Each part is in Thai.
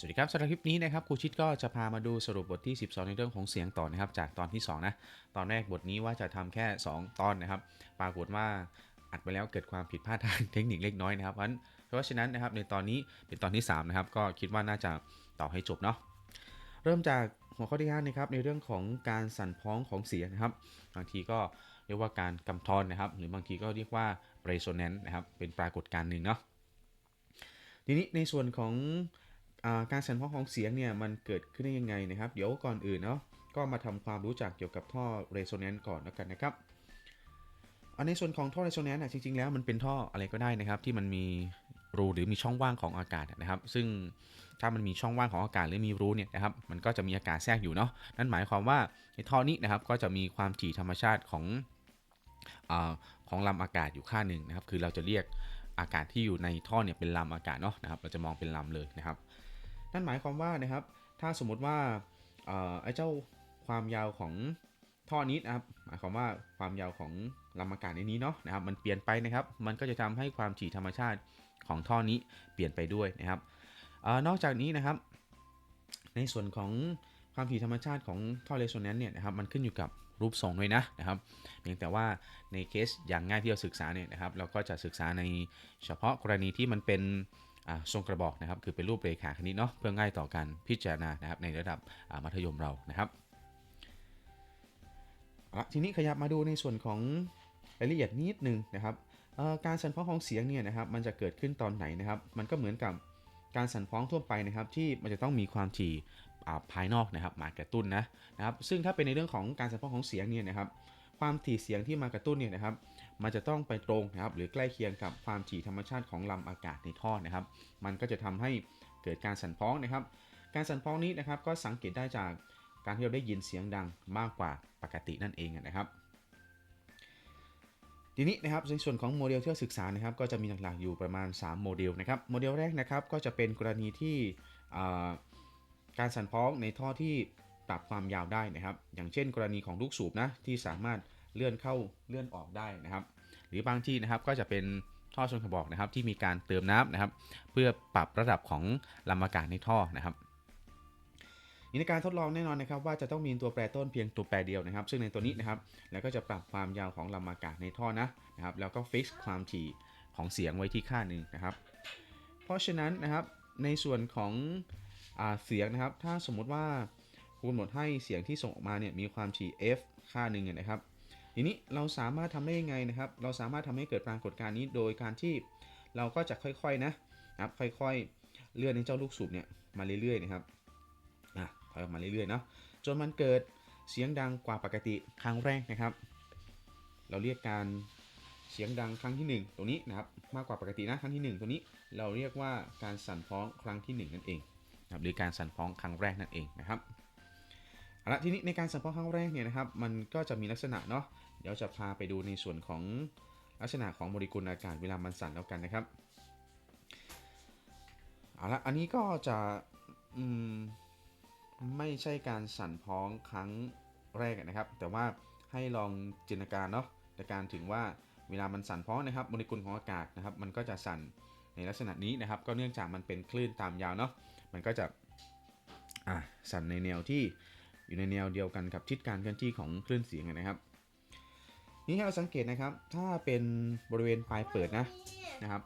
สวัสดีครับสำหรับคลิปนี้นะครับครูชิดก็จะพามาดูสรุปบทที่ 12 ในเรื่องของเสียงต่อนะครับ จากตอนที่ 2 นะ ตอนแรกบทนี้ว่าจะทำแค่ 2 ตอนนะครับ ปรากฏว่าอัดไปแล้วเกิดความผิดพลาดทางเทคนิคเล็กน้อยนะครับ เพราะฉะนั้นนะครับในตอนนี้เป็นตอนที่ 3 นะครับ ก็คิดว่าน่าจะต่อให้จบเนาะเริ่มจากหัวข้อที่5นะครับในเรื่องของการสั่นพ้องของเสียงนะครับ บางทีก็เรียกว่าการกำทอนนะครับ หรือบางทีก็เรียกว่า resonance นะครับเป็นปรากฏการณ์หนึ่งเนาะทีนี้ในส่วนของ การสั่นพ้องของเสียงเนี่ยมันเกิดขึ้นได้ยังไงนะครับ เดี๋ยวก่อนอื่นเนาะก็มาทำความรู้จักเกี่ยวกับท่อ resonance ก่อนแล้วกันนะครับอันในส่วนของท่อ resonance น่ะจริงๆ แล้วมันเป็นท่ออะไรก็ได้นะครับ ที่มันมีรูหรือมีช่องว่างของอากาศนะครับ ซึ่งถ้ามันมีช่องว่างของอากาศหรือมีรูเนี่ยนะครับมันก็จะมีอากาศแทรกอยู่เนาะนั่นหมายความว่าในท่อนี้นะครับก็จะมีความถี่ธรรมชาติของอของลำอากาศอยู่ค่าหนึ่งนะครับ คือเราจะเรียกอากาศที่อยู่ในท่อเนี่ยเป็นลำอากาศเนาะนะครับ เราจะมองเป็นลำเลยนะครับ นั่นหมายความว่านะครับ ถ้าสมมติว่าไอ้เจ้าความยาวของท่อนี้นะครับ หมายความว่าความยาวของลำอากาศในนี้เนาะนะครับ มันเปลี่ยนไปนะครับ มันก็จะทำให้ความถี่ธรรมชาติของท่อนี้เปลี่ยนไปด้วยนะครับออนอกจากนี้นะครับ ในส่วนของความถี่ธรรมชาติของท่อเรโซแนนซ์เนี่ยนะครับ มันขึ้นอยู่กับรูปทรงด้วยนะนะครับเพียงแต่ว่าในเคสอย่างง่ายที่เราศึกษาเนี่ยนะครับ เราก็จะศึกษาในเฉพาะกรณีที่มันเป็น ทรงกระบอกนะครับคือเป็นรูปเรขาคณิตเนาะเพื่อง่ายต่อการพิจารณานะครับในระดับมัธยมเรานะครับทีนี้ขยับมาดูในส่วนของรายละเอียดนิดนึงนะครับการสั่นพ้องของเสียงเนี่ยนะครับมันจะเกิดขึ้นตอนไหนนะครับ มันก็เหมือนกับการสั่นพ้องทั่วไปนะครับ ที่มันจะต้องมีความถี่ภายนอกนะครับ มากระตุ้นนะนะครับ ซึ่งถ้าเป็นในเรื่องของการสั่นพ้องของเสียงเนี่ยนะครับ ความถี่เสียงที่มากระตุ้นเนี่ยนะครับ มันจะต้องไปตรงนะครับหรือใกล้เคียงกับความถี่ธรรมชาติของลำอากาศในท่อนะครับ มันก็จะทำให้เกิดการสั่นพ้องนะครับ การสั่นพ้องนี้นะครับก็สังเกตได้จากการที่เราได้ยินเสียงดังมากกว่าปกตินั่นเองนะครับ ทีนี้นะครับในส่วนของโมเดลที่เราศึกษานะครับ ก็จะมีหลักๆอยู่ประมาณ 3 โมเดลนะครับโมเดลแรกนะครับก็จะเป็นกรณีที่การสั่นพ้องในท่อที่ปรับความยาวได้นะครับ อย่างเช่น กรณีของลูกสูบนะที่สามารถ เลื่อนเข้าเลื่อนออกได้นะครับ หรือบางที่นะครับก็จะเป็นท่อชนกระบอกนะครับที่มีการเติมน้ำนะครับ เพื่อปรับระดับของลำอากาศในท่อนะครับในการทดลองแน่นอนนะครับว่าจะต้องมีตัวแปรต้นเพียงตัวแปรเดียวนะครับ ซึ่งในตัวนี้นะครับแล้วก็จะปรับความยาวของลำอากาศในท่อนะนะครับ แล้วก็ฟิกความถี่ของเสียงไว้ที่ค่าหนึ่งนะครับ เพราะฉะนั้นนะครับในส่วนของอเสียงนะครับ ถ้าสมมุติว่าครูกำหนดให้เสียงที่ส่งออกมาเนี่ยมีความถี่ f ค่าหนึ่งนะครับ ทีนี้เราสามารถทำได้ยังไงนะครับ เราสามารถทำให้เกิดปรากฏการณ์นี้โดยการที่เราก็จะค่อยๆนะครับค่อยๆเลื่อนในเจ้าลูกสูบเนี่ยมาเรื่อยๆนะครับอะถอยออกมาเรื่อยๆเนาะจนมันเกิดเสียงดังกว่าปกติครั้งแรกนะครับ เราเรียกการเสียงดังครั้งที่ 1 ตรงนี้นะครับมากกว่าปกตินะครั้งที่ 1 ตัวนี้เราเรียกว่าการสั่นพ้องครั้งที่ 1 นั่นเองนะครับหรือการสั่นพ้องครั้งแรกนั่นเองนะครับเอาละทีนี้ในการสั่นพ้องครั้งแรกเนี่ยนะครับมันก็จะมีลักษณะเนาะ เดี๋ยวจะพาไปดูในส่วนของลักษณะของโมเลกุลอากาศเวลามันสั่นแล้วกันนะครับเอาละอันนี้ก็จะอืมไม่ใช่การสั่นพ้องครั้งแรกนะครับ แต่ว่าให้ลองจินตนาการเนาะในการถึงว่าเวลามันสั่นพ้องนะครับโมเลกุลของอากาศนะครับ มันก็จะสั่นในลักษณะนี้นะครับ ก็เนื่องจากมันเป็นคลื่นตามยาวเนาะมันก็จะอะสั่นในแนวที่อยู่ในแนวเดียวกันกับทิศการเคลื่อนที่ของคลื่นเสียงนะครับ นี่ให้เราสังเกตนะครับ ถ้าเป็นบริเวณปลายเปิดนะนะครับ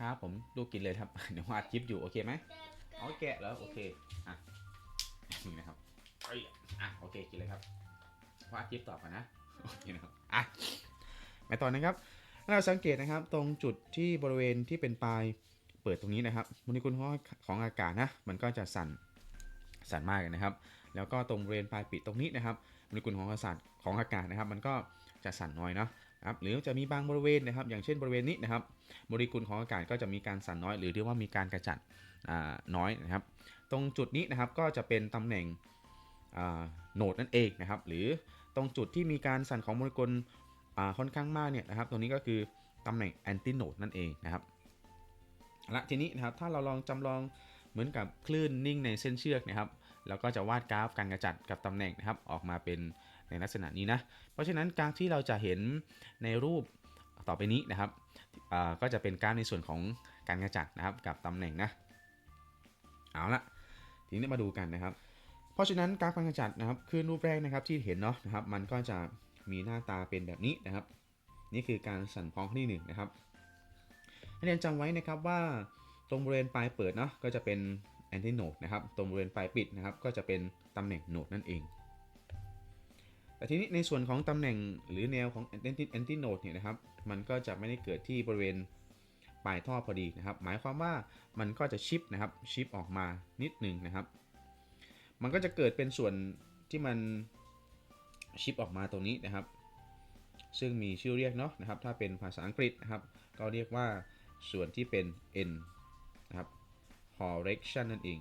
ครับผมดูกินเลยครับเดี๋ยววาดคลิปอยู่โอเคไหมเอาแกะแล้วโอเคอะนี่นะครับอะโอเคกินเลยครับวาดคลิปต่อไปนะโอเคนะครับอะไปต่อนะครับถ้าเราสังเกตนะครับตรงจุดที่บริเวณที่เป็นปลายเปิดตรงนี้นะครับโมเลกุลของของอากาศนะมันก็จะสั่นสั่นมากนะครับ แล้วก็ตรงบริเวณปลายปิดตรงนี้นะครับโมเลกุลของอากาศของอากาศนะครับ มันก็ จะสั่นน้อยเนาะครับหรือจะมีบางบริเวณนะครับ อย่างเช่นบริเวณนี้นะครับโมเลกุลของอากาศก็จะมีการสั่นน้อย หรือเรียกว่ามีการกระจัดน้อยนะครับ ตรงจุดนี้นะครับก็จะเป็นตำแหน่งโนดนั่นเองนะครับ หรือตรงจุดที่มีการสั่นของโมเลกุลค่อนข้างมากเนี่ยนะครับ ตรงนี้ก็คือตำแหน่งแอนติโนดนั่นเองนะครับเอาละทีนี้นะครับถ้าเราลองจำลองเหมือนกับคลื่นนิ่งในเส้นเชือกนะครับ แล้วก็จะวาดกราฟการกระจัดกับตำแหน่งนะครับ ออกมาเป็น ในลักษณะนี้นะ เพราะฉะนั้นกราฟที่เราจะเห็นในรูปต่อไปนี้นะครับก็จะเป็นกราฟในส่วนของการกระจัดนะครับกับตำแหน่งนะเอาละทีนี้มาดูกันนะครับ เพราะฉะนั้นกราฟการกระจัดนะครับคือรูปแรกนะครับที่เห็นเนาะนะครับ มันก็จะมีหน้าตาเป็นแบบนี้นะครับ นี่คือการสั่นพองครั้งที่หนึ่งนะครับเรียนจำไว้นะครับว่าตรงบริเวณปลายเปิดเนาะก็จะเป็นแอนติโนดนะครับ ตรงบริเวณปลายปิดนะครับ ก็จะเป็นตำแหน่งโนดนั่นเอง แต่ทีนี้ในส่วนของตำแหน่งหรือแนวของแอนติแอนติโนดเนี่ยนะครับ มันก็จะไม่ได้เกิดที่บริเวณปลายท่อพอดีนะครับ หมายความว่ามันก็จะชิปนะครับชิปออกมานิดหนึ่งนะครับ มันก็จะเกิดเป็นส่วนที่มันชิปออกมาตรงนี้นะครับ ซึ่งมีชื่อเรียกเนาะนะครับ ถ้าเป็นภาษาอังกฤษนะครับ ก็เรียกว่าส่วนที่เป็น n นะครับ correction นั่นเอง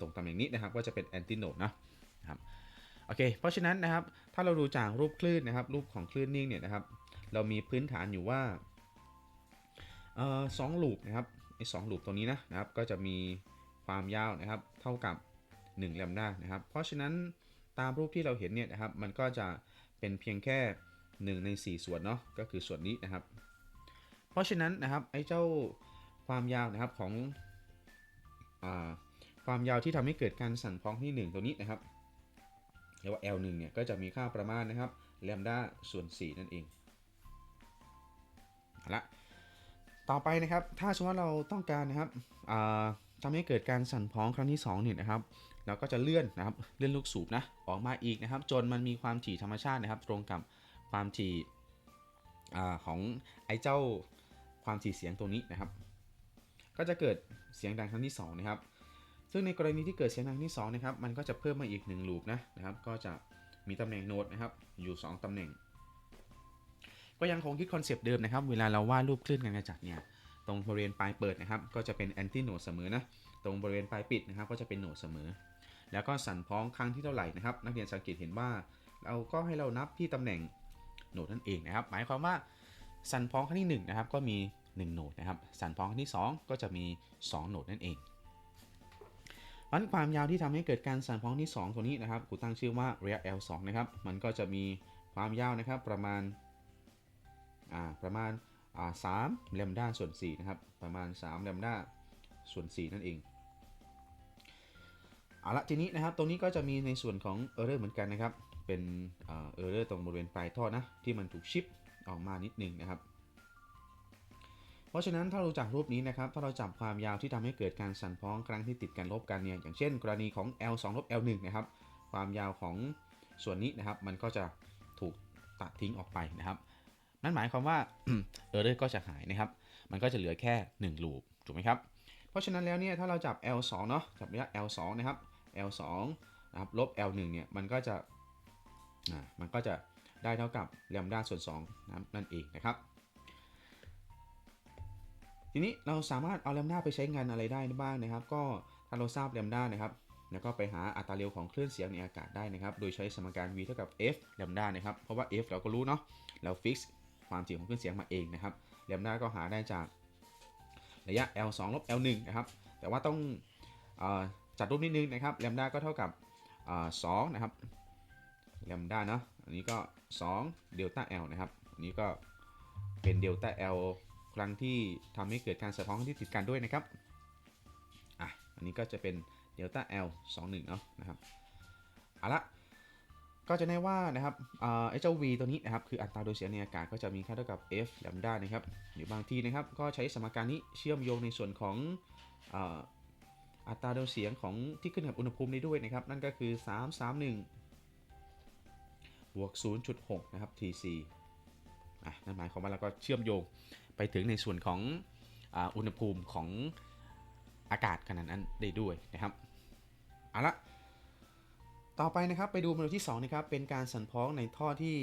ตรงตำแหน่งนี้นะครับก็จะเป็น antinode นะนะ ครับโอเค เพราะฉะนั้นนะครับ ถ้าเราดูจากรูปคลื่นนะครับ รูปของคลื่นนิ่งเนี่ยนะครับ เรามีพื้นฐานอยู่ว่าออสองลูปนะครับไอ้สองลูปตรงนี้นะนะครับ ก็จะมีความยาวนะครับ เท่ากับ1แลมด้านะครับ เพราะฉะนั้นตามรูปที่เราเห็นเนี่ยนะครับ มันก็จะเป็นเพียงแค่ 1 ใน 4 ส่วนเนาะ ก็คือส่วนนี้นะครับ เพราะฉะนั้นนะครับไอ้เจ้าความยาวนะครับของอความยาวที่ทำให้เกิดการสั่นพ้องที่ 1 ตัวนี้นะครับ เรียกว่า L1 เนี่ยก็จะมีค่าประมาณนะครับแลมด้าส่วน 4 นั่นเองเอาละต่อไปนะครับ ถ้าสมมติว่าเราต้องการนะครับทำให้เกิดการสั่นพ้องครั้งที่2เนี่ยนะครับเราก็จะเลื่อนนะครับเลื่อนลูกสูบนะออกมาอีกนะครับ จนมันมีความถี่ธรรมชาตินะครับ ตรงกับความถี่ของไอ้เจ้าความถี่เสียงตัวนี้นะครับ ก็จะเกิดเสียงดังครั้งที่2นะครับ ซึ่งในกรณีที่เกิดเสียงดังที่2นะครับมันก็จะเพิ่มมาอีก1ลูปนะนะครับก็จะมีตำแหน่งโน้ตนะครับอยู่ 2ตำแหน่ง ก็ยังคงคิดคอนเซปต์เดิมนะครับ เวลาเราวาดรูปคลื่นการกระจัดเนี่ยตรงบริเวณปลายเปิดนะครับก็จะเป็นแอนติโนดเสมอนะตรงบริเวณปลายปิดนะครับก็จะเป็นโนดเสมอ แล้วก็สั่นพ้องครั้งที่เท่าไหร่นะครับ นักเรียนสังเกตเห็นว่า เราก็ให้เรานับที่ตำแหน่งโนดนั่นเองนะครับ หมายความว่าสั่นพ้องครั้งที่1นะครับก็มี1โนดนะครับสั่นพ้องครั้งที่ 2 ก็จะมี 2 โนดนั่นเอง วันความยาวที่ทำให้เกิดการสั่นพ้องที่ 2 ตัวนี้นะครับกูตั้งชื่อว่าระยะ L2 นะครับ มันก็จะมีความยาวนะครับประมาณอ่าประมาณอ่าสามแลมด้าส่วน4นะครับประมาณ3แลมด้าส่วน 4 นั่นเองเอาละทีนี้นะครับตรงนี้ก็จะมีในส่วนของเออร์เรอร์เหมือนกันนะครับ เป็นเออร์เรอร์ตรงบริเวณปลายท่อนะที่มันถูกชิปออกมานิดนึงนะครับ เพราะฉะนั้นถ้าเราจากรูปนี้นะครับ ถ้าเราจับความยาวที่ทำให้เกิดการสั่นพ้องครั้งที่ติดกันลบกันเนี่ย อย่างเช่น กรณีของ L2 ลบ L1 นะครับ ความยาวของส่วนนี้นะครับ มันก็จะถูกตัดทิ้งออกไปนะครับ นั่นหมายความว่าเออร์เรอร์ก็จะหายนะครับ มันก็จะเหลือแค่1ลูปถูกไหมครับ เพราะฉะนั้นแล้วเนี่ย ถ้าเราจับ L2 เนาะ จับระยะ L2 นะครับ L2 นะครับ ลบ L1 เนี่ย มันก็จะ อ่า มันก็จะได้เท่ากับแลมด้าส่วน2นั่นเองนะครับ ทีนี้เราสามารถเอาแลมด้าไปใช้งานอะไรได้บ้างนะครับ ก็ถ้าเราทราบแลมด้านะครับแล้วก็ไปหาอัตราเร็วของคลื่นเสียงในอากาศได้นะครับ โดยใช้สมการ v เท่ากับ f แลมด้านะครับ เพราะว่า f เราก็รู้เนาะ เราฟิกความถี่ของคลื่นเสียงมาเองนะครับ แลมด้าก็หาได้จากระยะ L2 ลบ L1 นะครับ แต่ว่าต้องอจัดรูปนิดนึงนะครับ แลมด้าก็เท่ากับสองนะครับ แลมด้าเนาะ อันนี้ก็2เดลต้า L นะครับ อันนี้ก็เป็นเดลต้า L ครั้งที่ทำให้เกิดการสะท้อนที่ติดกันด้วยนะครับ อะ อันนี้ก็จะเป็นเดลต้า L 21เนาะนะครับ เอาละ ก็จะได้ว่านะครับไอ้เจ้า v ตัวนี้นะครับ คืออัตราโดยเสียงในอากาศก็จะมีค่าเท่ากับ f แลมด้านะครับหรือบางทีนะครับ ก็ใช้สมการนี้เชื่อมโยงในส่วนของอัตราโดยเสียงของที่ขึ้นกับอุณหภูมิได้ด้วยนะครับ นั่นก็คือ 331 บวก 0.6 นะครับ TC อะนั่นหมายความว่าเราก็เชื่อมโยง ไปถึงในส่วนของอุณหภูมิของอากาศขนาดนั้นได้ด้วยนะครับเอาละต่อไปนะครับไปดูโมเดลที่2นะครับเป็นการสั่นพ้องในท่อที่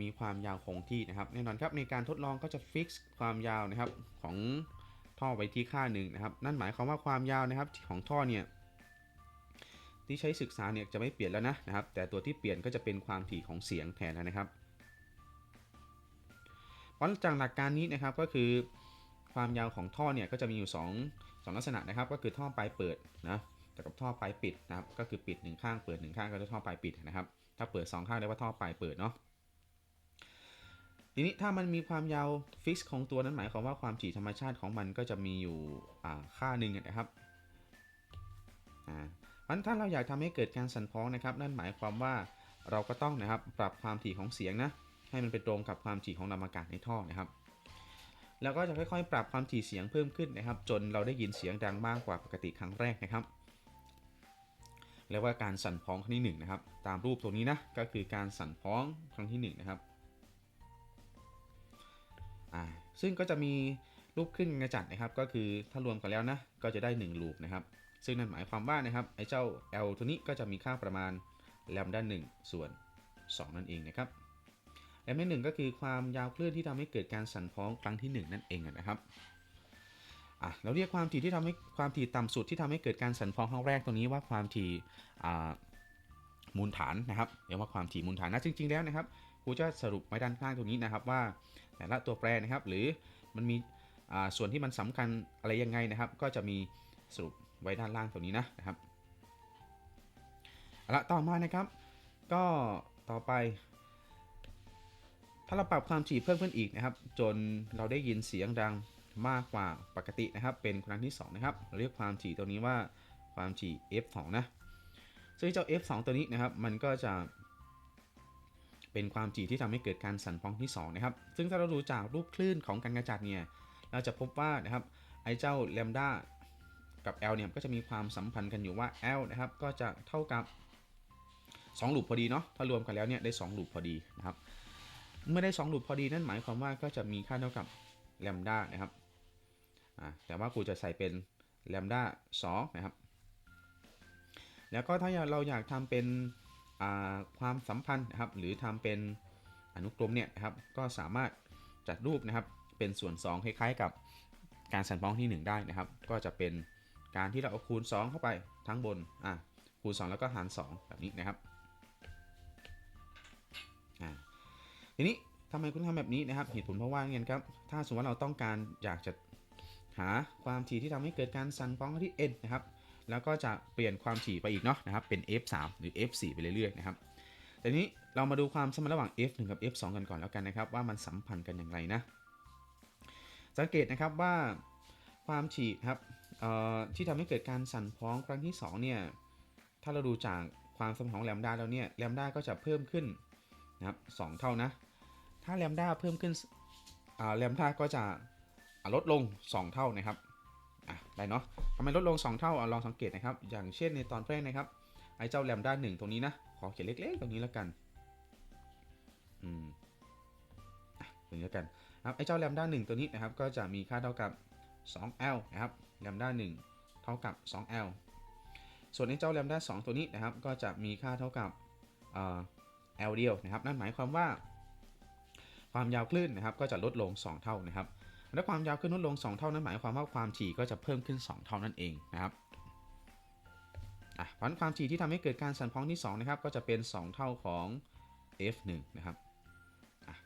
มีความยาวคงที่นะครับแน่นอนครับในการทดลองก็จะฟิกซ์ความยาวนะครับของท่อไว้ที่ค่าหนึ่งนะครับนั่นหมายความว่าความยาวนะครับของท่อเนี่ยที่ใช้ศึกษาเนี่ยจะไม่เปลี่ยนแล้วนะนะครับแต่ตัวที่เปลี่ยนก็จะเป็นความถี่ของเสียงแทนแล้วนะครับ เพราะจากหลักการนี้นะครับก็คือความยาวของท่อเนี่ยก็จะมีอยู่ 2 2 ลักษณะนะครับ ก็คือท่อปลายเปิดนะกับท่อปลายปิดนะครับก็คือปิด1ข้างเปิด1ข้างก็จะท่อปลายปิดนะครับ ถ้าเปิด 2 ข้างเรียกว่าท่อปลายเปิดเนาะทีนี้ถ้ามันมีความยาวฟิกซ์ของตัวนั้นหมายความว่าความถี่ธรรมชาติของมันก็จะมีอยู่อ่าค่าหนึ่งนะครับอ่าเพราะฉะนั้นถ้าเราอยากทำให้เกิดการสั่นพ้องนะครับ นั่นหมายความว่าเราก็ต้องนะครับปรับความถี่ของเสียงนะ ให้มันไปตรงกับความถี่ของลำอากาศในท่อนะครับ แล้วก็จะค่อยๆ ปรับความถี่เสียงเพิ่มขึ้นนะครับ จนเราได้ยินเสียงดังมากกว่าปกติครั้งแรกนะครับเรียกว่าการสั่นพ้องครั้งที่หนึ่งนะครับ ตามรูปตัวนี้นะ ก็คือการสั่นพ้องครั้งที่หนึ่งนะครับอ่าซึ่งก็จะมีรูปขึ้นกระจัดนะครับ ก็คือถ้ารวมกันแล้วนะ ก็จะได้1ลูปนะครับ ซึ่งนั่นหมายความว่านะครับ ไอ้เจ้า L ตัวนี้ก็จะมีค่าประมาณแลมด้าน1ส่วน 2 นั่นเองนะครับ แลมด้านหนึ่งก็คือความยาวคลื่นที่ทำให้เกิดการสั่นพ้องครั้งที่ 1 นั่นเองนะครับอะเราเรียกความถี่ที่ทำให้ความถี่ต่ำสุดที่ทำให้เกิดการสั่นพ้องครั้งแรกตัวนี้ว่าความถี่อ่ามูลฐานนะครับเรียกว่าความถี่มูลฐานนะจริง ๆ แล้วนะครับครูจะสรุปไว้ด้านข้างตรงนี้นะครับว่าแต่ละตัวแปรนะครับหรือมันมีอ่าส่วนที่มันสำคัญอะไรยังไงนะครับ ก็จะมีสรุปไว้ด้านล่างตรงนี้นะนะครับเอาละต่อมานะครับ ก็ต่อไป ถ้าเราปรับความถี่เพิ่มขึ้นอีกนะครับ จนเราได้ยินเสียงดังมากกว่าปกตินะครับ เป็นครั้งที่ 2 นะครับ เรียกความถี่ตัวนี้ว่าความถี่ f2 นะ ซึ่งเจ้า f2 ตัวนี้นะครับ มันก็จะ เป็นความถี่ที่ทำให้เกิดการสั่นพ้องที่ 2 นะครับ ซึ่งถ้าเราดูจากรูปคลื่นของการกระจัดเนี่ย เราจะพบว่านะครับไอ้เจ้าแลมด้ากับ L เนี่ยก็จะมีความสัมพันธ์กันอยู่ว่า L นะครับก็จะเท่ากับ2ลูปพอดีเนาะ ถ้ารวมกันแล้วเนี่ยได้2ลูปพอดีนะครับ เมื่อได้2ลูปพอดีนั่นหมายความว่าก็จะมีค่าเท่ากับแลมด้านะครับแต่ว่ากูจะใส่เป็นแลมด้า2นะครับ แล้วก็ถ้าเราอยากทำเป็นความสัมพันธ์นะครับ หรือทำเป็นอนุกรมเนี่ยนะครับ ก็สามารถจัดรูปนะครับ เป็นส่วน 2 คล้ายๆ กับการสั่นพ้องที่ 1 ได้นะครับ ก็จะเป็นการที่เราเอาคูณ 2 เข้าไปทั้งบนอะคูณ 2 แล้วก็หาร 2 แบบนี้นะครับ ทีนี้ทำไมคุณทำแบบนี้นะครับเหตุผลเพราะว่าเงี้ยครับถ้าสมมติว่าเราต้องการอยากจะหาความถี่ที่ทำให้เกิดการสั่นพ้องที่ n นะครับแล้วก็จะเปลี่ยนความถี่ไปอีกเนาะนะครับเป็น f3 หรือ f4 ไปเรื่อยๆนะครับแต่นี้เรามาดูความสัมพันธ์ระหว่าง f1 กับ f2 กันก่อนแล้วกันนะครับว่ามันสัมพันธ์กันอย่างไรนะสังเกตนะครับว่าความถี่ครับที่ทำให้เกิดการสั่นพ้องครั้งที่2เนี่ยถ้าเราดูจากความสัมพันธ์ของแลมด้าแล้วเนี่ยแลมด้าก็จะเพิ่มขึ้น นะครับสเท่านะ ถ้าแลมด้าเพิ่มขึ้นแลมด้าก็จะลดลง 2 เท่านะครับอะได้เนาะทำไมลดลง 2 เท่าอลองสังเกตนะครับ อย่างเช่นในตอนแรกนะครับไอ้เจ้าแลมด้าหนึ่งตรงนี้นะ ขอเขียนเล็กๆตรงนี้แล้วกันอืมอะตรงนี้แล้วกันครับไอ้เจ้าแลมด้าหนึ่งตัวนี้นะครับ ก็จะมีค่าเท่ากับ 2l นะครับแลมด้าหนึ่งเท่ากับ 2l ส่วนไอ้เจ้าแลมด้า2ตัวนี้นะครับ ก็จะมีค่าเท่ากับ l เดียวนะครับนั่นหมายความว่า ความยาวคลื่นนะครับก็จะลดลง 2 เท่านะครับและความยาวคลื่นลดลง 2 เท่านั้นหมายความว่าความถี่ก็จะเพิ่มขึ้น 2 เท่านั่นเองนะครับอะพราะความถี่ที่ทำให้เกิดการสั่นพ้องที่2นะครับก็จะเป็น 2 เท่าของ f1 นะครับอะ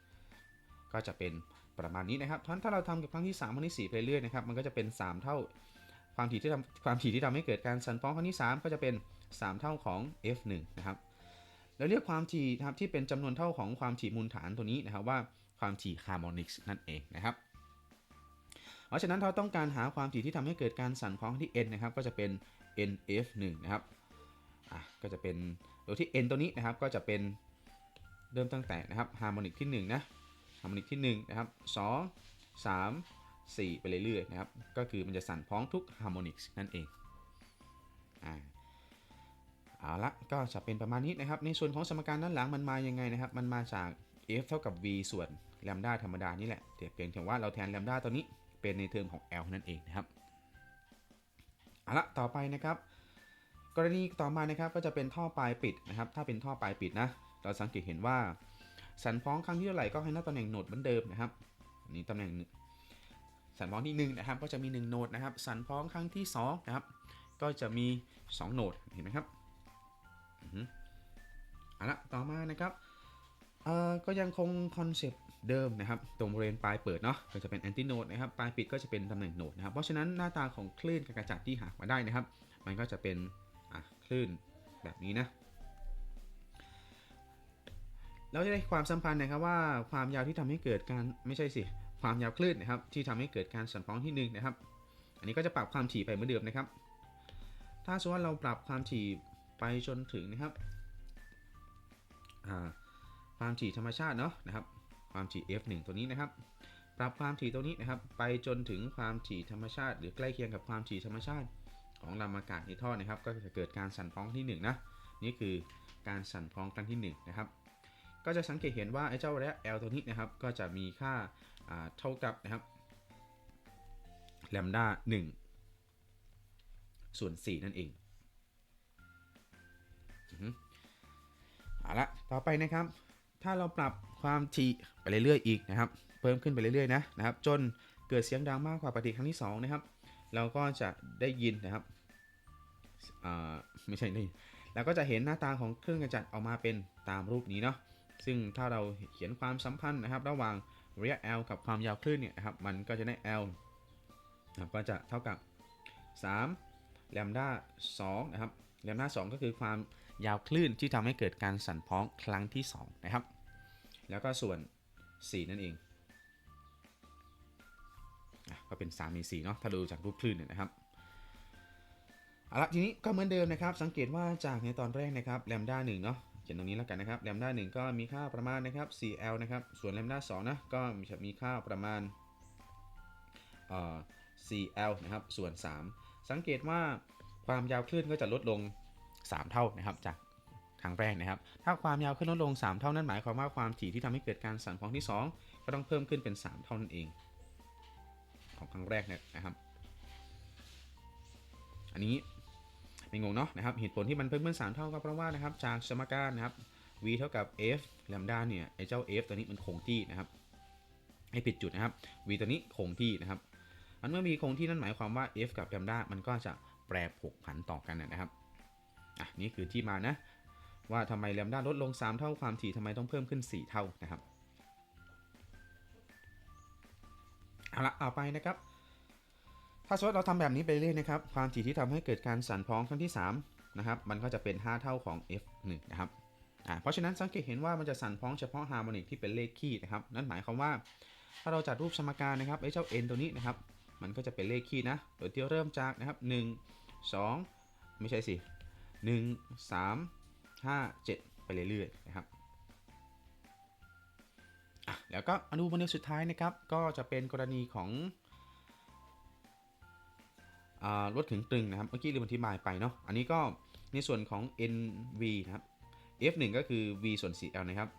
ก็จะเป็นประมาณนี้นะครับถ้าเราทำกับครั้งที่3ครั้งที่4ไปเรื่อยนะครับมันก็จะเป็น 3 เท่า ความถี่ที่ทำความถี่ที่ทำให้เกิดการสั่นพ้องครั้งที่ 3 ก็จะเป็น 3 เท่าของ f1 นะครับ แล้วเรียกความถี่ครับที่เป็นจำนวนเท่าของความถี่มูลฐานตัวนี้นะครับว่าความถี่ฮาร์โมนิกส์นั่นเองนะครับ เพราะฉะนั้นเราต้องการหาความถี่ที่ทำให้เกิดการสั่นพ้องที่ n นะครับก็จะเป็น nf1 นะครับอะก็จะเป็นโดยที่ n ตัวนี้นะครับก็จะเป็นเริ่มตั้งแต่นะครับฮาร์โมนิกที่1นะฮาร์โมนิกที่1นะครับ2 3 4 ไปเรื่อยๆนะครับก็คือมันจะสั่นพ้องทุกฮาร์โมนิกนั่นเองอ่า เอาละก็จะเป็นประมาณนี้นะครับ ในส่วนของสมการด้านหลังมันมายังไงนะครับ มันมาจาก f เท่ากับ v ส่วนแลมด้าธรรมดานี่แหละเพียงแต่ว่าเราแทนแลมด้าตัวนี้เป็นในเทอมของ L นั่นเองนะครับเอาละต่อไปนะครับ กรณีต่อมานะครับก็จะเป็นท่อปลายปิดนะครับ ถ้าเป็นท่อปลายปิดนะเราสังเกตเห็นว่า สันพ้องครั้งที่เท่าไหร่ก็ให้หน้าตำแหน่งโหนดเหมือนเดิมนะครับอันนี้ตำแหน่งสันพ้องที่1นะครับก็จะมี1โหนดนะครับ สันพ้องครั้งที่2นะครับก็จะมี 2โหนดเห็นไหมครับ เอาละต่อมานะครับก็ยังคงคอนเซปต์เดิมนะครับ ตรงบริเวณปลายเปิดเนาะก็จะเป็นแอนติโนดนะครับ ปลายปิดก็จะเป็นตำแหน่งโหนดนะครับ เพราะฉะนั้นหน้าตาของคลื่นการกระจัดที่หามาได้นะครับ มันก็จะเป็นคลื่นแบบนี้นะเราจะได้ความสัมพันธ์นะครับว่าความยาวที่ทำให้เกิดการไม่ใช่สิ ความยาวคลื่นนะครับ ที่ทำให้เกิดการสั่นคล้องที่หนึ่งนะครับ อันนี้ก็จะปรับความถี่ไปเหมือนเดิมนะครับ ถ้าสมมติว่าเราปรับความถี่ ไปจนถึงนะครับความถี่ธรรมชาติเนาะนะครับ ความถี่ f1 ตัวนี้นะครับ ปรับความถี่ตัวนี้นะครับ ไปจนถึงความถี่ธรรมชาติ หรือใกล้เคียงกับความถี่ธรรมชาติของลำอากาศในท่อนะครับ ก็จะเกิดการสั่นคล้องที่หนึ่งนะ นี่คือการสั่นคล้องครั้งที่หนึ่งนะครับ ก็จะสังเกตเห็นว่าไอ้เจ้าระยะ L ตัวนี้นะครับ ก็จะมีค่าเท่ากับนะครับแลมดา1ส่วน4นั่นเอง เอาละต่อไปนะครับ ถ้าเราปรับความถี่ไปเรื่อยๆอีกนะครับ เพิ่มขึ้นไปเรื่อยๆนะนะครับ จนเกิดเสียงดังมากกว่าปกติครั้งที่2นะครับ เราก็จะได้ยินนะครับอ่าไม่ใช่นี่เราก็จะเห็นหน้าตาของเครื่องกระจัดออกมาเป็นตามรูปนี้เนาะซึ่งถ้าเราเขียนความสัมพันธ์นะครับ ระหว่างระยะ L กับความยาวคลื่นเนี่ยนะครับมันก็จะได้ L นะครับก็จะเท่ากับ3แลมด้า2นะครับแลมด้า2ก็คือความ ยาวคลื่นที่ทำให้เกิดการสั่นพ้องครั้งที่ 2 นะครับ แล้วก็ส่วน 4 นั่นเองก็เป็น3มี4เนาะถ้าดูจากรูปคลื่นเนี่ยนะครับเอาละทีนี้ก็เหมือนเดิมนะครับ สังเกตว่าจากในตอนแรกนะครับแลมด้า1เนาะเขียนตรงนี้แล้วกันนะครับแลมด้า1ก็มีค่าประมาณนะครับ 4L นะครับ ส่วนแลมด้า2นะก็มีค่าประมาณเอ่อ 4L นะครับ ส่วน 3 สังเกตว่าความยาวคลื่นก็จะลดลง 3 เท่านะครับจากครั้งแรกนะครับ ถ้าความยาวคลื่นลดลง 3 เท่านั้นหมายความว่าความถี่ที่ทำให้เกิดการสั่นของที่ 2 ก็ต้องเพิ่มขึ้นเป็น 3 เท่านั้นเอง ของครั้งแรกเนี่ยนะครับ อันนี้ไม่งงเนาะนะครับเหตุผลที่มันเพิ่มขึ้น3เท่าก็เพราะว่านะครับจากสมการนะครับ v เท่ากับ f แลมด้าเนี่ยไอ้เจ้า f ตัวนี้มันคงที่นะครับให้ผิดจุดนะครับ v ตัวนี้คงที่นะครับอันเมื่อมีคงที่นั่นหมายความว่า f กับแลมด้ามันก็จะแปรผกผันต่อกันนะครับ อะนี่คือที่มานะ ว่าทำไมแลมด้าลดลง 3 เท่าความถี่ทำไมต้องเพิ่มขึ้น 4 เท่านะครับเอาละเอาไปนะครับ ถ้าสมมติเราทำแบบนี้ไปเรื่อยนะครับ ความถี่ที่ทำให้เกิดการสั่นพ้องครั้งที่3นะครับ มันก็จะเป็น 5 เท่าของ f1 นะครับ อ่า เพราะฉะนั้นสังเกตเห็นว่ามันจะสั่นพ้องเฉพาะฮาร์โมนิกที่เป็นเลขคี่นะครับ นั่นหมายความว่า ถ้าเราจัดรูปสมการนะครับไอ้เจ้า n ตัวนี้นะครับ มันก็จะเป็นเลขคี่นะ โดยที่เริ่มจากนะครับ 1 2 ไม่ใช่สิ 1 3 5 7 ไปเรื่อยๆนะครับแล้วก็อนุโมเดลสุดท้ายนะครับ ก็จะเป็นกรณีของอ่ารถถึงตึงนะครับ เมื่อกี้ลืมอธิบายไปเนาะ อันนี้ก็ในส่วนของ NV นะครับ F1 ก็คือ V ส่วน 4L นะครับ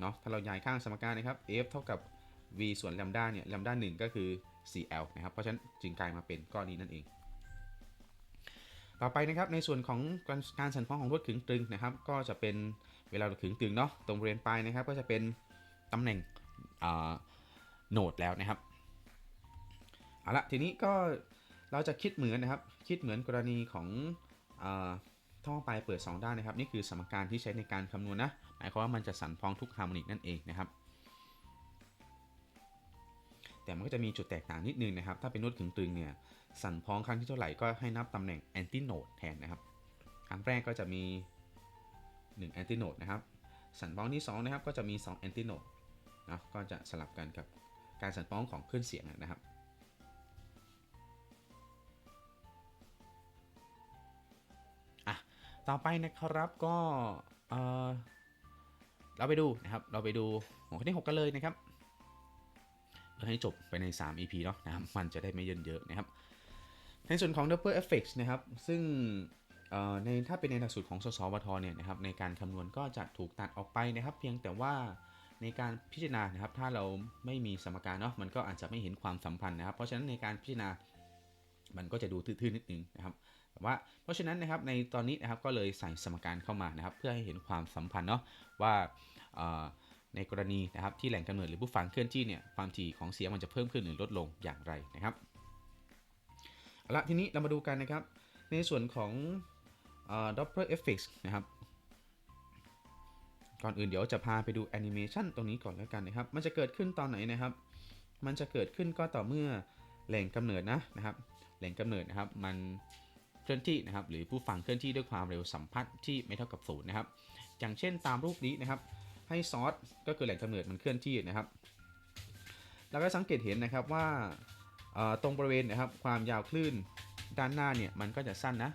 เนาะถ้าเราย้ายข้างสมการนะครับ F เท่ากับ V ส่วนแลมด้าเนี่ย แลมด้า1ก็คือ 4L นะครับ เพราะฉะนั้นจึงกลายมาเป็นก้อนนี้นั่นเอง ต่อไปนะครับในส่วนของการสั่นคล้องของรถขึงตึงนะครับ ก็จะเป็นเวลาเราขึงตึงเนาะตรงบริเวณปลายนะครับ ก็จะเป็นตำแหน่งโหนดแล้วนะครับเอาละทีนี้ก็เราจะคิดเหมือนนะครับ คิดเหมือนกรณีของอท่อปลายเปิด 2 ด้านนะครับ นี่คือสมการที่ใช้ในการคำนวณนะหมายความว่ามันจะสั่นพ้องทุกฮาร์โมนิกนั่นเองนะครับ แต่มันก็จะมีจุดแตกต่างนิดนึงนะครับ ถ้าเป็นโน้ตขึงตึงเนี่ย สั่นพ้องครั้งที่เท่าไหร่ก็ให้นับตำแหน่งแอนติโนดแทนนะครับ ครั้งแรกก็จะมี 1 แอนติโนดนะครับ สั่นพ้องที่2นะครับก็จะมี 2 แอนติโนดนะก็จะสลับกันกับการสั่นพ้องของคลื่นเสียงนะครับต่อไปนะครับก็เเราไปดูนะครับ เราไปดูหัวข้อที่ 6 กันเลยนะครับ ให้จบไปใน 3 EP เนาะนะครับมันจะได้ไม่เยินเยอะนะครับ ในส่วนของ Doppler Effects นะครับ ซึ่งในถ้าเป็นในหลักสูตรของสสวทเนี่ยนะครับในการคำนวณก็จะถูกตัดออกไปนะครับ เพียงแต่ว่าในการพิจารณานะครับ ถ้าเราไม่มีสมการเนาะมันก็อาจจะไม่เห็นความสัมพันธ์นะครับ เพราะฉะนั้นในการพิจารณามันก็จะดูทื่อๆนิดนึงนะครับแต่ว่าเพราะฉะนั้นนะครับในตอนนี้นะครับก็เลยใส่สมการเข้ามานะครับ เพื่อให้เห็นความสัมพันธ์เนาะว่า ในกรณีนะครับที่แหล่งกำเนิดหรือผู้ฟังเคลื่อนที่เนี่ยความถี่ของเสียงมันจะเพิ่มขึ้นหรือลดลงอย่างไรนะครับเอาละทีนี้เรามาดูกันนะครับ ในส่วนของ Doppler effects นะครับก่อนอื่นเดี๋ยวจะพาไปดูแอนิเมชันตรงนี้ก่อนแล้วกันนะครับ มันจะเกิดขึ้นตอนไหนนะครับ มันจะเกิดขึ้นก็ต่อเมื่อแหล่งกำเนิดนะนะครับ แหล่งกำเนิดนะครับ มันเคลื่อนที่นะครับ หรือผู้ฟังเคลื่อนที่ด้วยความเร็วสัมพัทธ์ที่ไม่เท่ากับศูนย์นะครับ อย่างเช่นตามรูปนี้นะครับ ให้ซอสก็คือแหล่งกำเนิดมันเคลื่อนที่นะครับแล้วก็สังเกตเห็นนะครับว่าตรงบริเวณนะครับความยาวคลื่นด้านหน้าเนี่ยมันก็จะสั้นนะ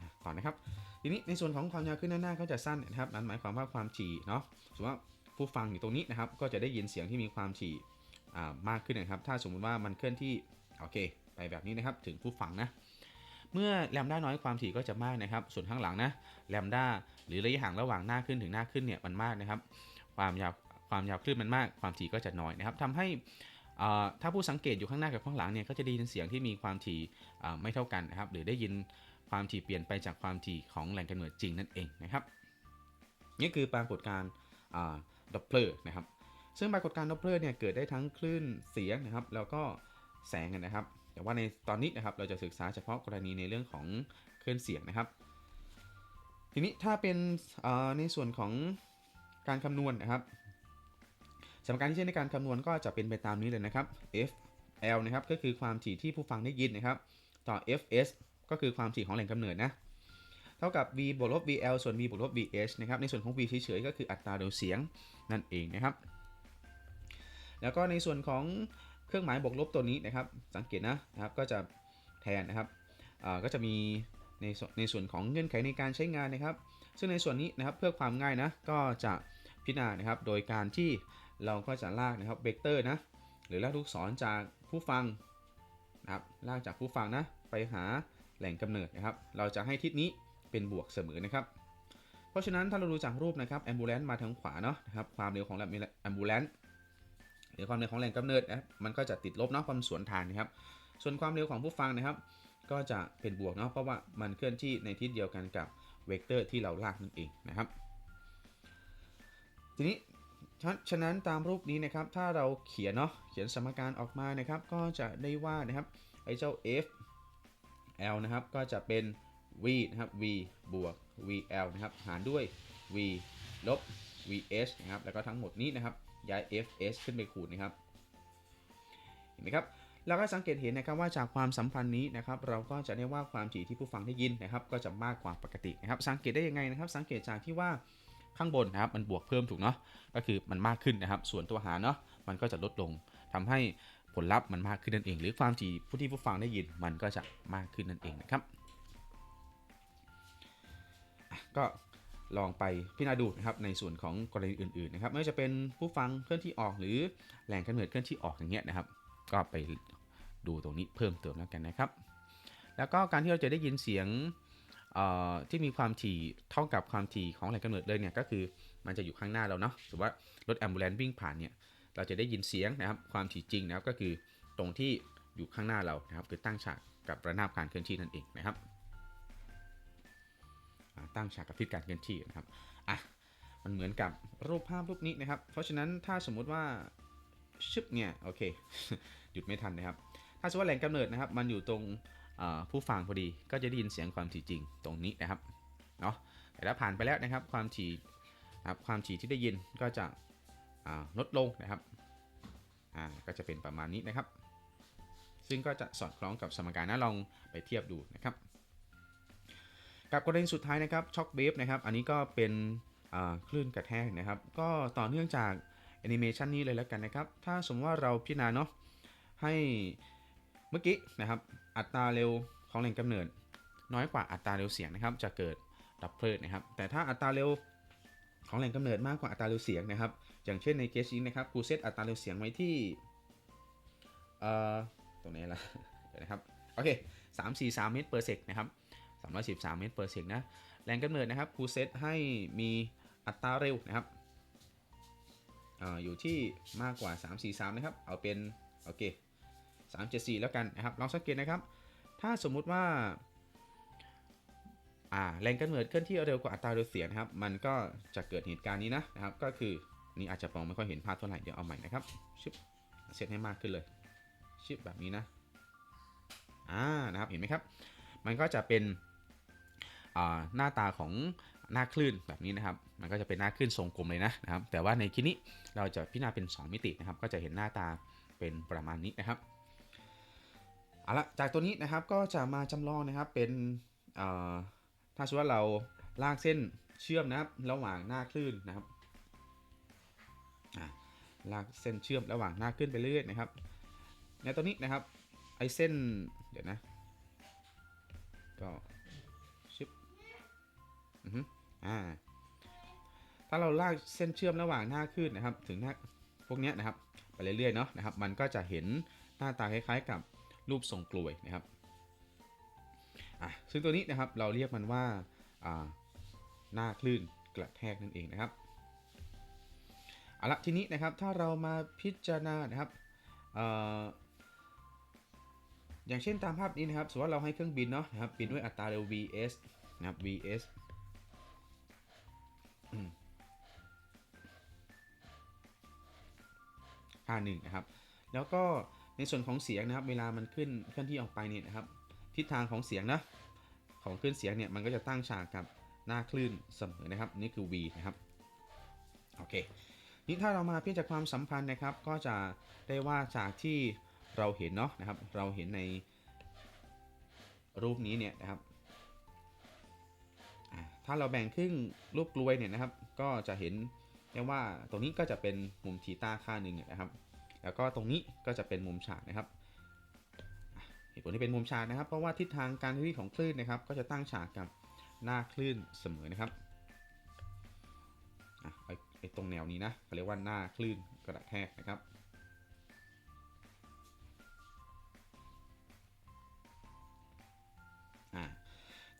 อะต่อนะครับทีนี้ในส่วนของความยาวคลื่นด้านหน้าก็จะสั้นนะครับนั่นหมายความว่าความถี่เนาะสมมติว่าผู้ฟังอยู่ตรงนี้นะครับก็จะได้ยินเสียงที่มีความถี่มากขึ้นนะครับ ถ้าสมมุติว่ามันเคลื่อนที่โอเค ไปแบบนี้นะครับถึงผู้ฟังนะ เมื่อแลมด้าน้อยความถี่ก็จะมากนะครับ ส่วนข้างหลังนะแลมด้าหรือระยะห่างระหว่างหน้าขึ้นถึงหน้าขึ้นเนี่ยมันมากนะครับ ความยาวความยาวคลื่นมันมากความถี่ก็จะน้อยนะครับทำให้อ่าถ้าผู้สังเกตอยู่ข้างหน้ากับข้างหลังเนี่ยก็จะได้ยินเสียงที่มีความถี่อ่าไม่เท่ากันนะครับ หรือได้ยินความถี่เปลี่ยนไปจากความถี่ของแหล่งกำเนิดจริงนั่นเองนะครับนี่คือปรากฏการณ์ดับเพลอร์นะครับซึ่งปรากฏการณ์ดับเพลอร์เนี่ยเกิดได้ทั้งคลื่นเสียงนะครับ แล้วก็แสงนะครับ แต่ว่าในตอนนี้นะครับเราจะศึกษาเฉพาะกรณีในเรื่องของคลื่อนเสียงนะครับ ทีนี้ถ้าเป็นในส่วนของการคำนวณนะครับสมการที่ใช้ในการคำนวณก็จะเป็นไปตามนี้เลยนะครับ f l นะครับก็คือความถี่ที่ผู้ฟังได้ยินนะครับ ต่อ f s ก็คือความถี่ของแหล่งกำเนิดนะเท่ากับ v บวกลบ v l ส่วน v บวกลบ v h นะครับในส่วนของ v เฉยๆก็คืออัตราเร็วเสียงนั่นเองนะครับ แล้วก็ในส่วนของ ครื่องหมายบวกลบตัวนี้นะครับ สังเกตนะนะครับก็จะแทนนะครับก็จะมีในในส่วนของเงื่อนไขในการใช้งานนะครับ ซึ่งในส่วนนี้นะครับเพื่อความง่ายนะก็จะพิจารณานะครับ โดยการที่เราก็จะลากนะครับเวกเตอร์นะหรือลากลูกศรจากผู้ฟังนะครับลากจากผู้ฟังนะไปหาแหล่งกำเนิดนะครับ เราจะให้ทิศนี้เป็นบวกเสมอนะครับ เพราะฉะนั้นถ้าเราดูจากรูปนะครับแอมบูเลนต์มาทางขวาเนาะนะครับความเร็วของแอมบูเลนต์ หรือความเร็วของแหล่งกำเนิดนะมันก็จะติดลบเนาะความสวนทางนะครับ ส่วนความเร็วของผู้ฟังนะครับ ก็จะเป็นบวกเนาะเพราะว่ามันเคลื่อนที่ในทิศเดียวกันกับเวกเตอร์ที่เราลากนั่นเองนะครับ ทีนี้ฉะนั้นตามรูปนี้นะครับ ถ้าเราเขียนเนาะเขียนสมการออกมานะครับ ก็จะได้ว่านะครับไอ้เจ้า f l นะครับ ก็จะเป็น v นะครับ v บวก vl นะครับ หารด้วย v ลบ vh นะครับ แล้วก็ทั้งหมดนี้นะครับ ย้าย fs ขึ้นไปคูณนะครับ เห็นไหมครับเราก็สังเกตเห็นนะครับว่าจากความสัมพันธ์นี้นะครับเราก็จะได้ว่าความถี่ที่ผู้ฟังได้ยินนะครับ ก็จะมากกว่าปกตินะครับ สังเกตได้ยังไงนะครับ สังเกตจากที่ว่าข้างบนนะครับมันบวกเพิ่มถูกเนาะก็คือมันมากขึ้นนะครับ ส่วนตัวหารเนาะมันก็จะลดลงทำให้ผลลัพธ์มันมากขึ้นนั่นเอง หรือความถี่ผู้ที่ผู้ฟังได้ยินมันก็จะมากขึ้นนั่นเองนะครับก็ ลองไปพิจารณาดูนะครับในส่วนของกรณีอื่นๆนะครับไม่ว่าจะเป็นผู้ฟังเคลื่อนที่ออกหรือแหล่งกำเนิดเคลื่อนที่ออกอย่างเงี้ยนะครับ ก็ไปดูตรงนี้เพิ่มเติมแล้วกันนะครับ แล้วก็การที่เราจะได้ยินเสียงเอ่อที่มีความถี่เท่ากับความถี่ของแหล่งกำเนิดเลยเนี่ยก็คือมันจะอยู่ข้างหน้าเราเนาะสมมติว่ารถแอมบูเลนซ์วิ่งผ่านเนี่ยเราจะได้ยินเสียงนะครับความถี่จริงนะครับก็คือตรงที่อยู่ข้างหน้าเรานะครับคือตั้งฉากกับระนาบการเคลื่อนที่นั่นเองนะครับ ตั้งฉากกับทิศการเคลื่อนที่นะครับอะมันเหมือนกับรูปภาพรูปนี้นะครับ เพราะฉะนั้นถ้าสมมุติว่าชึบเนี่ยโอเคหยุดไม่ทันนะครับ ถ้าสมมติว่าแหล่งกำเนิดนะครับ มันอยู่ตรงผู้ฟังพอดีก็จะได้ยินเสียงความถี่จริงตรงนี้นะครับเนาะแต่ถ้าผ่านไปแล้วนะครับความถี่นะครับความถี่ที่ได้ยินก็จะลดลงนะครับก็จะเป็นประมาณนี้นะครับ ซึ่งก็จะสอดคล้องกับสมการนะลองไปเทียบดูนะครับ กับกรณีสุดท้ายนะครับช็อคเวฟนะครับอันนี้ก็เป็นคลื่นกระแทกนะครับ ก็ต่อเนื่องจากแอนิเมชันนี้เลยแล้วกันนะครับ ถ้าสมมติว่าเราพิจารณาเนาะให้เมื่อกี้นะครับ อัตราเร็วของแหล่งกำเนิด น้อยกว่าอัตราเร็วเสียงนะครับ จะเกิดดับเพลิงนะครับ แต่ถ้าอัตราเร็วของแหล่งกำเนิดมากกว่าอัตราเร็วเสียงนะครับ อย่างเช่นในเคสนี้นะครับครูเซตอัตราเร็วเสียงไว้ที่ตรงไหนล่ะเดี๋ยวนะครับโอเค343 เมตร per sec นะครับ 313 เมตร per sec นะแหล่งกำเนิดนะครับครูเซตให้มีอัตราเร็วนะครับออยู่ที่มากกว่า 343 นะครับ เอาเป็น โอเค 374 แล้วกันนะครับ ลองสังเกตนะครับ ถ้าสมมุติว่าแรงกำเนิดเคลื่อนที่เร็วกว่าอัตราเร็วเสียงนะครับ มันก็จะเกิดเหตุการณ์นี้นะนะครับ ก็คือนี่อาจจะมองไม่ค่อยเห็นภาพเท่าไหร่ เดี๋ยวเอาใหม่นะครับ ชิบเซตให้มากขึ้นเลย ชิบแบบนี้นะ อ่า นะครับ เห็นไหมครับ มันก็จะเป็น หน้าตาของหน้าคลื่นแบบนี้นะครับ มันก็จะเป็นหน้าคลื่นทรงกลมเลยนะนะครับ แต่ว่าในคลิปนี้เราจะพิจารณาเป็น 2 มิตินะครับ ก็จะเห็นหน้าตาเป็นประมาณนี้นะครับเอาละจากตัวนี้นะครับก็จะมาจำลองนะครับเป็นถ้าสมมติว่าเราลากเส้นเชื่อมนะครับระหว่างหน้าคลื่นนะครับลากเส้นเชื่อมระหว่างหน้าคลื่นไปเรื่อยนะครับ ในตัวนี้นะครับไอเส้นเดี๋ยวนะก็ อ่า ถ้าเราลากเส้นเชื่อมระหว่างหน้าคลื่นนะครับ ถึงหน้าพวกนี้นะครับ ไปเรื่อยๆเนาะนะครับ มันก็จะเห็นหน้าตาคล้ายๆกับรูปทรงกลวยนะครับอะซึ่งตัวนี้นะครับเราเรียกมันว่าอ่าหน้าคลื่นกระแทกนั่นเองนะครับเอาละทีนี้นะครับถ้าเรามาพิจารณานะครับออย่างเช่นตามภาพนี้นะครับสมมติว่าเราให้เครื่องบินเนาะนะครับบินด้วยอัตราเร็ว vs นะครับ vs ข่าหนึ่งนะครับ แล้วก็ในส่วนของเสียงนะครับ เวลามันขึ้นเคลื่อนที่ออกไปเนี่ยนะครับ ทิศทางของเสียงนะของคลื่นเสียงเนี่ยมันก็จะตั้งฉากกับหน้าคลื่นเสมอนะครับ นี่คือ v นะครับโอเคนี่ถ้าเรามาพิจารณาความสัมพันธ์นะครับ ก็จะได้ว่าจากที่เราเห็นเนาะนะครับ เราเห็นในรูปนี้เนี่ยนะครับ ถ้าเราแบ่งครึ่งรูปกลวยเนี่ยนะครับ ก็จะเห็นได้ว่าตรงนี้ก็จะเป็นมุมทีต้าค่าหนึ่งนะครับ แล้วก็ตรงนี้ก็จะเป็นมุมฉากนะครับเหตุผลที่เป็นมุมฉากนะครับ เพราะว่าทิศทางการเคลื่อนที่ของคลื่นนะครับ ก็จะตั้งฉากกับหน้าคลื่นเสมอนะครับอะไอไอ้ตรงแนวนี้นะเขาเรียกว่าหน้าคลื่นกระแทกนะครับ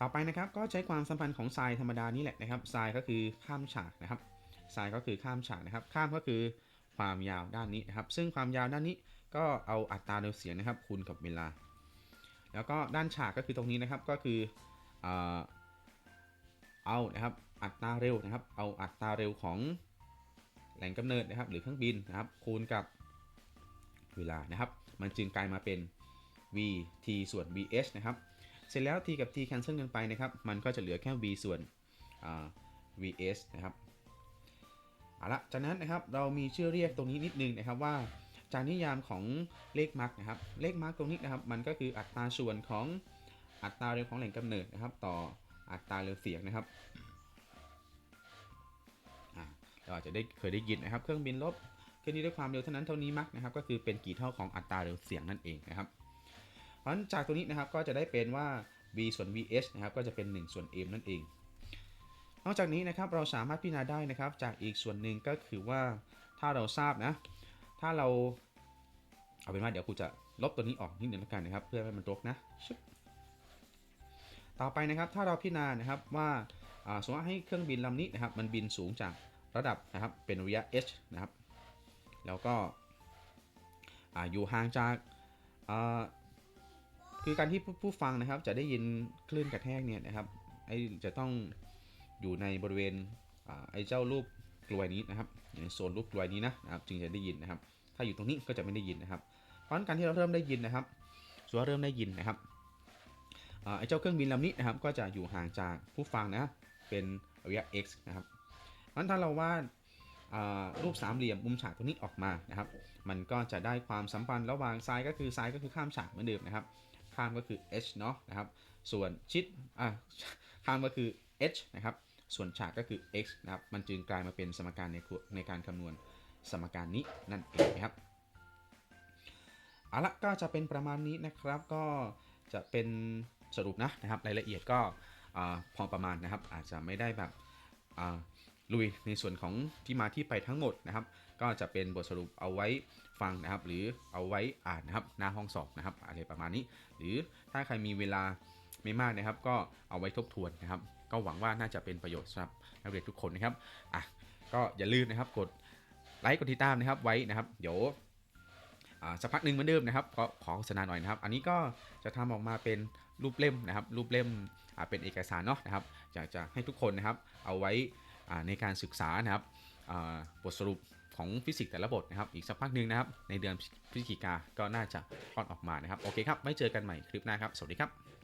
ต่อไปนะครับก็ใช้ความสัมพันธ์ของทรายธรรมดานี่แหละนะครับทรายก็คือข้ามฉากนะครับทรายก็คือข้ามฉากนะครับ ข้ามก็คือความยาวด้านนี้นะครับ ซึ่งความยาวด้านนี้ก็เอาอัตราเร็วเสียงนะครับ คูณกับเวลา แล้วก็ด้านฉากก็คือตรงนี้นะครับก็คือเอานะครับอัตราเร็วนะครับ เอาอัตราเร็วของแหล่งกำเนิดนะครับ หรือเครื่องบินนะครับ คูณกับเวลานะครับ มันจึงกลายมาเป็น v t ส่วน vh นะครับ สร็จแล้ว t กับ t แคนเซิลกันไปนะครับ มันก็จะเหลือแค่ v ส่วน vs นะครับเอาละจากนั้นนะครับเรามีชื่อเรียกตรงนี้นิดนึงนะครับว่าจากนิยามของเลขมาร์กนะครับ เลขมาร์กตรงนี้นะครับ มันก็คืออัตราส่วนของอัตราเร็วของแหล่งกำเนิดนะครับ ต่ออัตราเร็วเสียงนะครับเราอาจจะได้เคยได้ยินนะครับ เครื่องบินลบเคลื่อนที่ด้วยความเร็วเท่านั้นเท่านี้มักนะครับ ก็คือเป็นกี่เท่าของอัตราเร็วเสียงนั่นเองนะครับ เพราะฉะนั้นจากตัวนี้นะครับก็จะได้เป็นว่า v ส่วน vh นะครับก็จะเป็น 1 ส่วน m นั่นเองนอกจากนี้นะครับเราสามารถพิจารณาได้นะครับจากอีกส่วนหนึ่งก็คือว่าถ้าเราทราบนะ ถ้าเราเอาเป็นว่าเดี๋ยวครูจะลบตัวนี้ออกนิดนึงแล้วกันนะครับ เพื่อให้มันรกนะชึบต่อไปนะครับถ้าเราพิจารณานะครับว่าสมมติให้เครื่องบินลำนี้นะครับ มันบินสูงจากระดับนะครับเป็นระยะ h นะครับ แล้วก็ออยู่ห่างจากา คือการที่ผู้ฟังนะครับจะได้ยินคลื่นกระแทกเนี่ยนะครับไอจะต้องอยู่ในบริเวณอไอเจ้ารูปกลวยนี้นะครับในโซนรูปกลวยนี้นะนะครับจึงจะได้ยินนะครับ ถ้าอยู่ตรงนี้ก็จะไม่ได้ยินนะครับเพราะฉะนั้นการที่เราเริ่มได้ยินนะครับส่วนเริ่มได้ยินนะครับอไอเจ้าเครื่องบินลำนี้นะครับ ก็จะอยู่ห่างจากผู้ฟังนะเป็นระยะ x นะครับเพราะฉะนั้นถ้าเราวาดรูปสามเหลี่ยมมุมฉากตรงนี้ออกมานะครับ มันก็จะได้ความสัมพันธ์ระหว่างซ้ายก็คือซ้ายก็คือข้ามฉากเหมือนเดิมนะครับ ข้ามก็คือ h เนาะนะครับ ส่วนชิดอ่าข้ามก็คือ h นะครับ ส่วนฉากก็คือ x นะครับ มันจึงกลายมาเป็นสมการในครัวในการคำนวณสมการนี้นั่นเองนะครับเอาละก็จะเป็นประมาณนี้นะครับ ก็จะเป็นสรุปนะนะครับ รายละเอียดก็อพอประมาณนะครับ อาจจะไม่ได้แบบ ลุยในส่วนของที่มาที่ไปทั้งหมดนะครับ ก็จะเป็นบทสรุปเอาไว้ฟังนะครับ หรือเอาไว้อ่านนะครับหน้าห้องสอบนะครับอะไรประมาณนี้ หรือถ้าใครมีเวลาไม่มากนะครับ ก็เอาไว้ทบทวนนะครับ ก็หวังว่าน่าจะเป็นประโยชน์สำหรับนักเรียนทุกคนนะครับอะก็อย่าลืมนะครับกดไลค์กดติดตามนะครับไว้นะครับ เดี๋ยวสักพักหนึ่งเหมือนเดิมนะครับก็ขอโฆษณาหน่อยนะครับ อันนี้ก็จะทำออกมาเป็นรูปเล่มนะครับ รูปเล่มเป็นเอกสารเนาะนะครับอยากจะให้ทุกคนนะครับ เอาไว้ ในการศึกษานะครับบทสรุปของฟิสิกส์แต่ละบทนะครับ อีกสักพักหนึ่งนะครับ ในเดือนพฤศจิกาก็น่าจะคลอดออกมานะครับ โอเคครับ ไว้เจอกันใหม่คลิปหน้าครับ สวัสดีครับ